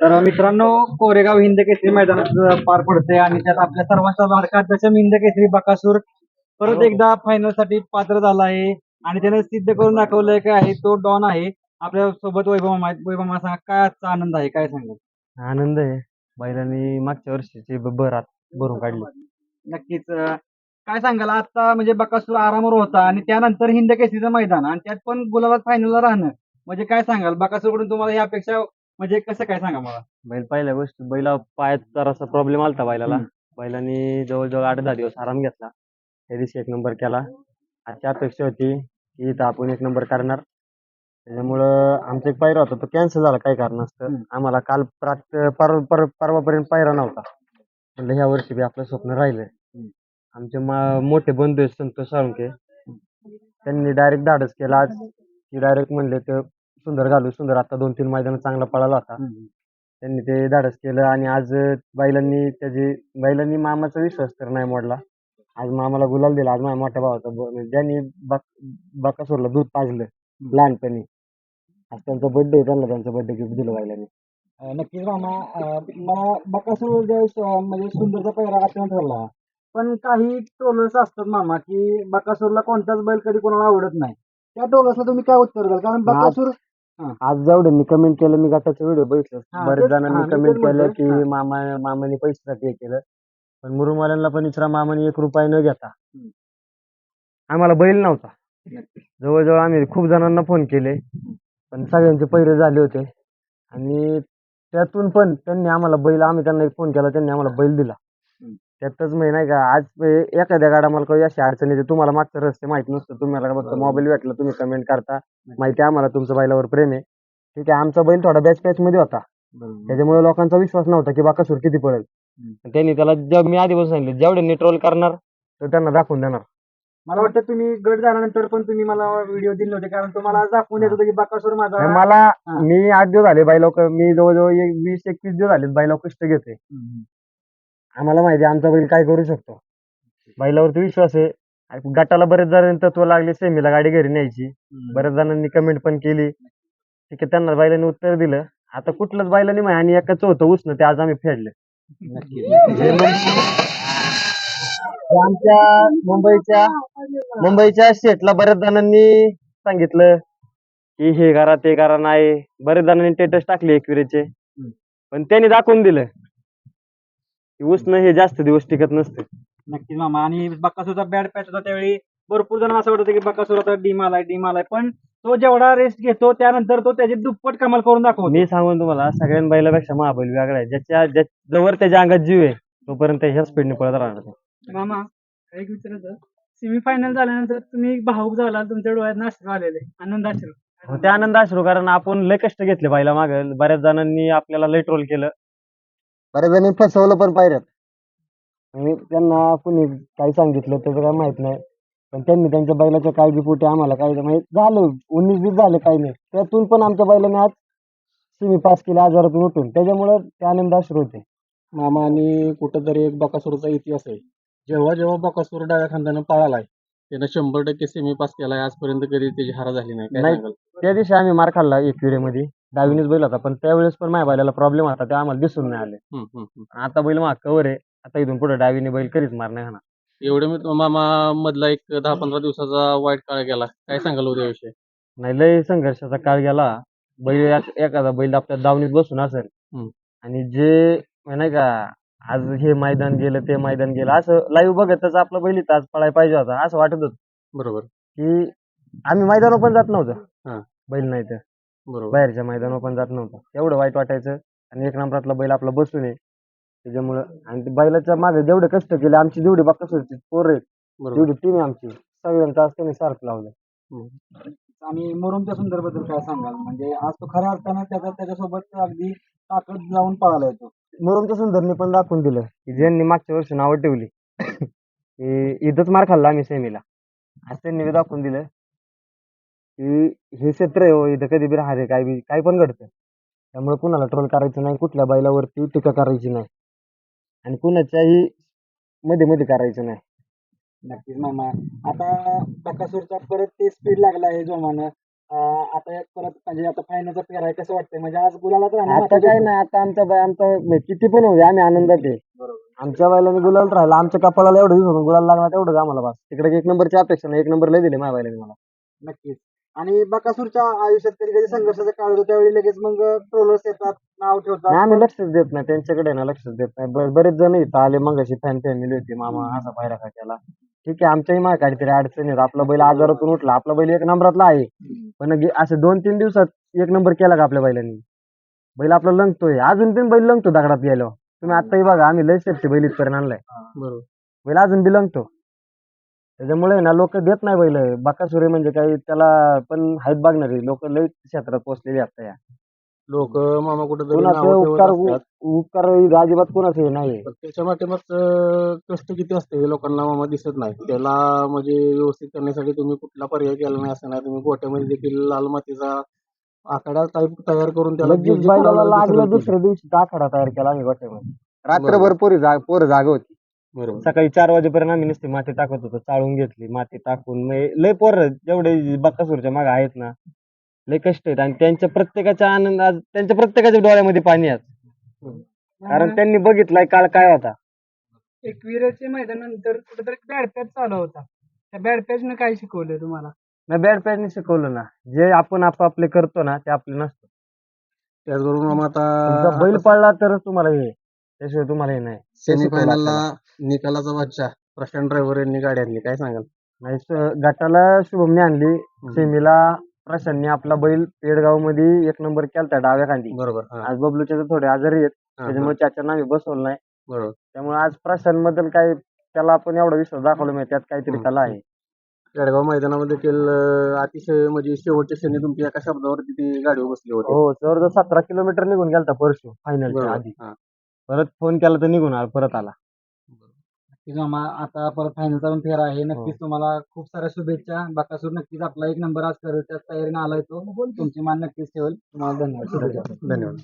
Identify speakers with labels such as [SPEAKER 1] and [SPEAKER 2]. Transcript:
[SPEAKER 1] तर मित्रांनो कोरेगाव हिंद केसरी मैदानात पार पडते आणि त्यात आपल्या सर्वांचा लाडका दशम हिंद केसरी बकासूर परत एकदा फायनलसाठी पात्र झाला आहे आणि त्याने सिद्ध करून दाखवलंय काय आहे तो डॉन आहे. आपल्यासोबत वैभव. वैभव सांगा काय आजचा आनंद आहे काय सांगाल?
[SPEAKER 2] आनंद आहे. बैलांनी मागच्या वर्षीची भरात भरून काढली.
[SPEAKER 1] नक्कीच. काय सांगाल? आता म्हणजे बकासूर आरामावर होता आणि त्यानंतर हिंद केसरीचं मैदान आणि त्यात पण गुलाबात फायनलला राहणं. म्हणजे काय सांगाल? बकासूरकडून तुम्हाला ही अपेक्षा म्हणजे कसं काय सांगा मला?
[SPEAKER 2] बैल पहिल्या गोष्टी बैला पायात जरासा प्रॉब्लेम आलता बैलाला.
[SPEAKER 1] हम्म.
[SPEAKER 2] बैलांनी जवळजवळ आठ दहा दिवस आराम घेतला. त्या दिवशी एक नंबर केला. आजची अपेक्षा होती की इथं आपण एक नंबर करणार. त्याच्यामुळं आमचा एक पायरा होता. तो कॅन्सल झाला. काय कारणास्तव
[SPEAKER 1] हम्म.
[SPEAKER 2] आम्हाला काल प्रात पर पर परवापर्यंत पायरा नव्हता. म्हणलं ह्या वर्षी बी आपलं स्वप्न राहिलं
[SPEAKER 1] हम्म.
[SPEAKER 2] आमचे मा- मोठे बंधू आहेत संतोष साळुंके. त्यांनी डायरेक्ट धाडस केला. आज की डायरेक्ट म्हणले ते सुंदर घालू सुंदर आता दोन तीन मैदान चांगला पळाला होता. त्यांनी ते धाडस केलं आणि आज बैलांनी त्याची बैलांनी मामाचा विश्वास तर नाही मोडला. आज मामाला गुलाल दिला. आज माझ्या मोठ्या भावाचा ब- ज्यांनी बक बकासूरला दूध पाजलं लहानपणी. आज त्यांचा बर्थडे त्यांना त्यांचा बर्थडे गिफ्ट दिलं बैलांनी.
[SPEAKER 1] अं, नक्कीच मामा. अं, मला बकासूर ज्यावेळेस अं, म्हणजे सुंदरचा पहिला अत्यंत ठरला. पण काही ट्रोलर्स असतात मामा की बकासूरला कोणताच बैल कधी कोणाला आवडत नाही. त्या ट्रोलर्सला तुम्ही काय उत्तर द्याल? कारण बकासूर
[SPEAKER 2] आज जेवढ्यांनी कमेंट केलं मी गटाचा व्हिडिओ बघितलं
[SPEAKER 1] हा,
[SPEAKER 2] बरेच
[SPEAKER 1] तेच- हा,
[SPEAKER 2] जणांनी
[SPEAKER 1] मी
[SPEAKER 2] कमेंट
[SPEAKER 1] तेच
[SPEAKER 2] केलं. की
[SPEAKER 1] हा.
[SPEAKER 2] मामा मामाने पैशासाठी हे केलं पण मुरुमवाल्यांना पण इचरा मामाने एक रुपया न घेता
[SPEAKER 1] हम्म.
[SPEAKER 2] आम्हाला बैल नव्हता जवळजवळ आम्ही खूप जणांना फोन केले पण सगळ्यांचे पैरे झाले होते आणि त्यातून पण त्यांनी आम्हाला बैल आम्ही त्यांना एक फोन केला त्यांनी आम्हाला बैल दिला. त्यातच म्हणजे नाही का आज एखाद्या गाडा मला काही अशी अडचण येते तुम्हाला मागचं रस्ते माहीत नसतं. तुम्हाला फक्त. मोबाईल भेटला तुम्ही कमेंट करता. माहिती आहे आम्हाला तुमचं बैलावर प्रेम आहे. ठीक आहे आमचा बैल थोडा बॅच पॅच मध्ये होता. त्याच्यामुळे लोकांचा विश्वास नव्हता की बाकासूर किती
[SPEAKER 1] हम्म.
[SPEAKER 2] त्यांनी त्याला जेव्हा मी आधीपासून सांगितलं जेवढे ट्रोल करणार तर त्यांना दाखवून देणार.
[SPEAKER 1] मला वाटतं तुम्ही गट झाल्यानंतर पण तुम्ही मला व्हिडिओ दिले होते कारण तुम्हाला दाखवून देत होतं की बकासूर माझा
[SPEAKER 2] मला. मी आठ दिवस झाले बैला मी जवळजवळ वीस एकवीस दिवस झाले बैला कष्ट घेते. आम्हाला माहिती आहे आमचा बैल काय करू शकतो. बैलावरती विश्वास आहे. आणि गटाला बरेच जणांनी तत्व लागले सेमीला गाडी घरी न्यायची. बऱ्याच जणांनी कमेंट पण केली. ठीक आहे त्यांना बैलांनी उत्तर दिलं. आता कुठलंच बैलांनी माहिती आणि एकाच होतं उष्ण ते आज आम्ही फेडले. आमच्या मुंबईच्या मुंबईच्या शेटला बऱ्याच जणांनी सांगितलं की हे करा ते करा नाही. बरेच जणांनी स्टेटस टाकले एकविरेचे. पण त्यांनी दाखवून दिलं. उष्ण हे जास्त दिवस टिकत नसते.
[SPEAKER 1] नक्कीच मामा. आणि बकासूरचा बॅड पॅच होता त्यावेळी. भरपूर जण असं वाटत की बकासूर आता डीम आलाय डीम आलाय. पण तो जेवढा रेस्ट घेतो त्यानंतर तो त्याची दुप्पट कमाल करून दाखवतो.
[SPEAKER 2] मी सांगून तुम्हाला सगळ्या बैलापेक्षा महाबैल वेगळा आहे. ज्याच्या ज्या जवळ त्याच्या अंगात जीव आहे तोपर्यंत ह्या स्पीडने पळत राहणार तो.
[SPEAKER 3] मामा एक विचारायचं सेमीफायनल झाल्यानंतर तुम्ही भाऊक झाला तुमच्या डोळ्यात अश्रू आलेले आनंद अश्रू
[SPEAKER 2] हो, ते आनंद अश्रू कारण आपण लय कष्ट घेतले बैला माग बऱ्याच जणांनी आपल्याला लय ट्रोल केलं. बऱ्याच जणांनी फसवलं पण पाहिल्यात आणि त्यांना कुणी काही सांगितलं त्याचं काय माहीत नाही. पण त्यांनी त्यांच्या बैलाच्या काळजीपोटी आम्हाला काही माहीत झालं उन्नीस बीस झाले काही नाही. त्यातून पण आमच्या बैलाने आज सिमी पास केले आजारातून उठून. त्याच्यामुळे ते आनंद अश्रू होते
[SPEAKER 4] मामा आणि कुठंतरी एक बकासूरचा इतिहास आहे. जेव्हा जेव्हा बकासूर डाव्या खांद्यानं पळालाय त्यानं शंभर टक्के सेमी पास केलाय. आजपर्यंत कधी त्याची हार झाली नाही. काय
[SPEAKER 2] नाही.
[SPEAKER 4] सांगाल?
[SPEAKER 2] त्या दिवशी आम्ही मार खाल्ला एक मध्ये डावीनेच बैल होता पण त्यावेळेस पण माझ्या बैलाला प्रॉब्लेम होता ते आम्हाला दिसून नाही आले.
[SPEAKER 4] हम्म, हम्म, हम्म.
[SPEAKER 2] आता बैल माग कवर आहे. आता इथून पुढे डावीने बैल कधीच मार नाही खाणार
[SPEAKER 4] एवढे मी मामा मधला एक दहा पंधरा दिवसाचा वाईट काळ गेला. काय सांगाल उद्याविषयी
[SPEAKER 2] नाही लय संघर्षाचा काळ गेला. बैल एक- एखादा बैल आपल्या दावणीत बसून असेल
[SPEAKER 4] हम्म.
[SPEAKER 2] आणि जे नाही का आज हे मैदान गेलं ते मैदान गेलं असं लाईव्ह बघतच आपलं बैल इथं आज पळायला पाहिजे होता असं वाटत होतं.
[SPEAKER 4] बरोबर.
[SPEAKER 2] की आम्ही मैदानावर पण जात
[SPEAKER 4] हा.
[SPEAKER 2] नव्हतं बैल नाही तर.
[SPEAKER 4] बरोबर.
[SPEAKER 2] बाहेरच्या मैदानावर पण जात नव्हतं. एवढं वाईट वाटायचं आणि एक नंबरातला बैल आपला बसून आहे. त्याच्यामुळं आणि ते बैलाच्या मागे जेवढे कष्ट केले आमची जेवढी बाकासोरची पोर आहेत.
[SPEAKER 4] बरोबर.
[SPEAKER 2] जेवढी टीम आहे आमची सगळ्यांचं आज त्यांनी सारखं लावलं
[SPEAKER 1] आणि मुरुमच्या सुंदरबद्दल काय सांगाल? म्हणजे आज तो खऱ्या अर्थानं त्याचा त्याच्यासोबत अगदी ताकद जाऊन पळाला येतो
[SPEAKER 2] मुरुमच्या सुंदरने पण दाखवून दिलं की ज्यांनी मागच्या वर्षी नावं ठेवली की इथंच मार खाल्ला आम्ही सेमीला. आज त्यांनी बी दाखवून दिलं. की हे क्षेत्र आहे हो इथं कधी बी राहते काय बी काय पण घडतं. त्यामुळे कुणाला ट्रोल करायचं नाही कुठल्या बैलावरती टीका करायची नाही. आणि कुणाच्याही मध्ये मध्ये करायचं नाही.
[SPEAKER 1] नक्कीच मामा. आता बकासूरचा परत ते स्पीड लागला आहे जोमानं. अं, आता एक परत म्हणजे आता फायनलचा फेर आहे कसं वाटतंय? म्हणजे आज गुलालाच राहणार
[SPEAKER 2] आता काय. नाही आता आमचा बाय आमचा म्हणजे किती पण होऊ दे आम्ही आनंदात आहे. आमच्या बैलाने गुलाल राहिला आमच्या कपाळाला एवढं दिवस गुलाल लागला तेवढंच आम्हाला बस. तिकडे एक नंबरची अपेक्षा नाही एक नंबर लय दिले माझ्या बैलाने मला.
[SPEAKER 1] नक्कीच. आणि बकासूरच्या आयुष्यात कधी कधी संघर्षाचा काळ होतो त्यावेळी लगेच मग ट्रोलर्स येतात नाव
[SPEAKER 2] नाही
[SPEAKER 1] ठेवतात
[SPEAKER 2] आम्ही लक्षच देत नाही त्यांच्याकडे ना लक्षच देत नाही. ब- बरेच जण इथं आले मग अशी फॅन फॅमिली होती मामा असा पायरा का त्याला ठीक आहे आमच्याही मागे काहीतरी अडचणी आहेत आपला बैल आजारातून उठला आपला बैल एक नंबरातला आहे. पण गे- असं दोन तीन दिवसात एक नंबर केला का आपल्या बैलांनी? बैल आपला लंगतोय अजून पण बैल लंगतो दगडात गेलो तुम्ही आताही बघा आम्ही लय सेफ्टी बैल इथपर्यंत आणलाय
[SPEAKER 4] बरोबर.
[SPEAKER 2] बैल अजून बी लंगतो. त्याच्यामुळे ना लोक देत नाही बैल. बाकासुरे म्हणजे काही त्याला पण आहेत बघणारी. लोक लय क्षेत्रात पोहोचलेली आता या.
[SPEAKER 4] लोक मामा कुठेतरी
[SPEAKER 2] कोणाचं
[SPEAKER 4] नावं ठेवत
[SPEAKER 2] उपकार
[SPEAKER 4] असतात.
[SPEAKER 2] उपकार अजिबात कोणाचं हे नाही
[SPEAKER 4] पण त्याच्या पाठीमागचं कष्ट किती असते हे लोकांना मामा दिसत नाही. त्याला म्हणजे व्यवस्थित करण्यासाठी तुम्ही कुठला पर्याय केला नाही असं नाही. तुम्ही गोट्यामध्ये देखील लाल मातीचा आकडा टाईप तयार करून त्याला जे-
[SPEAKER 2] लगेच
[SPEAKER 4] जे
[SPEAKER 2] बैलाला
[SPEAKER 4] ठरवलं ते
[SPEAKER 2] लागलं. दुसऱ्या दिवशी आखाडा तयार केला आम्ही गोट्यामध्ये. रात्रभर. पोरी जाग पोरं जाग होती.
[SPEAKER 4] बरोबर.
[SPEAKER 2] सकाळी चार वाजेपर्यंत आम्ही नुसती माती टाकत होतो चाळून घेतली माती टाकून. मग लय पोरं जेवढे बक्कासूरच्या मागे आहेत ना लय कष्ट आहेत. आणि त्यांच्या प्रत्येकाच्या आनंद आज त्यांच्या प्रत्येकाच्या डोळ्यामध्ये पाणी आहे. कारण त्यांनी बघितलाय काळ काय होता.
[SPEAKER 3] एकविराच्या मैदानानंतर कुठेतरी बॅड पॅच चालू होता. त्या बॅड पॅचनं काय शिकवलं तुम्हाला?
[SPEAKER 2] मी बॅड पॅचने शिकवलं ना जे आपण आपापले करतो ना ते आपले नसतं.
[SPEAKER 4] त्याचबरोबर
[SPEAKER 2] तुमचा
[SPEAKER 4] आता
[SPEAKER 2] बैल पडला तरच तुम्हाला हे त्याशिवाय तुम्हाला हे नाही.
[SPEAKER 4] सेमीफायनलला निकालाचा बादशाह प्रशांत ड्रायव्हर यांनी गाडी आणली. काय सांगाल?
[SPEAKER 2] नाही स- गटाला शुभमने आणली. सेमीला प्रशांतने आपला बैल पेडगावमध्ये एक नंबर केलता डाव्या खांदी.
[SPEAKER 4] बरोबर हा,
[SPEAKER 2] आज बबलूच्या तर थोडे आजारी आहेत.
[SPEAKER 4] हा,
[SPEAKER 2] त्याच्यामुळे त्याच्या नावी बसवलं नाही.
[SPEAKER 4] बरोबर.
[SPEAKER 2] त्यामुळे आज प्रशांत बद्दल काय त्याला आपण एवढा विश्वास दाखवला नाही त्यात काहीतरी कला आहे.
[SPEAKER 4] केडगाव मैदानामध्ये देखील अं, अतिशय म्हणजे शेवटच्या क्षणी तुमची एका शब्दावरती ती गाडीवर बसली होती.
[SPEAKER 2] हो जवळजवळ सतरा किलोमीटर निघून गेलता परशु फायनलच्या
[SPEAKER 4] बरोबर
[SPEAKER 2] आधी.
[SPEAKER 4] हा.
[SPEAKER 2] परत फोन केला तर निघून आला परत आला.
[SPEAKER 1] नक्कीच मामा आता परत फायनलचा पण फेर आहे. नक्कीच
[SPEAKER 2] हो.
[SPEAKER 1] तुम्हाला खूप साऱ्या शुभेच्छा. बकासूर नक्कीच आपला एक नंबर आज करत त्या तयारीने आलाय तो. तुमची मान नक्कीच ठेवेल. तुम्हाला धन्यवाद. शुभेच्छा
[SPEAKER 4] धन्यवाद.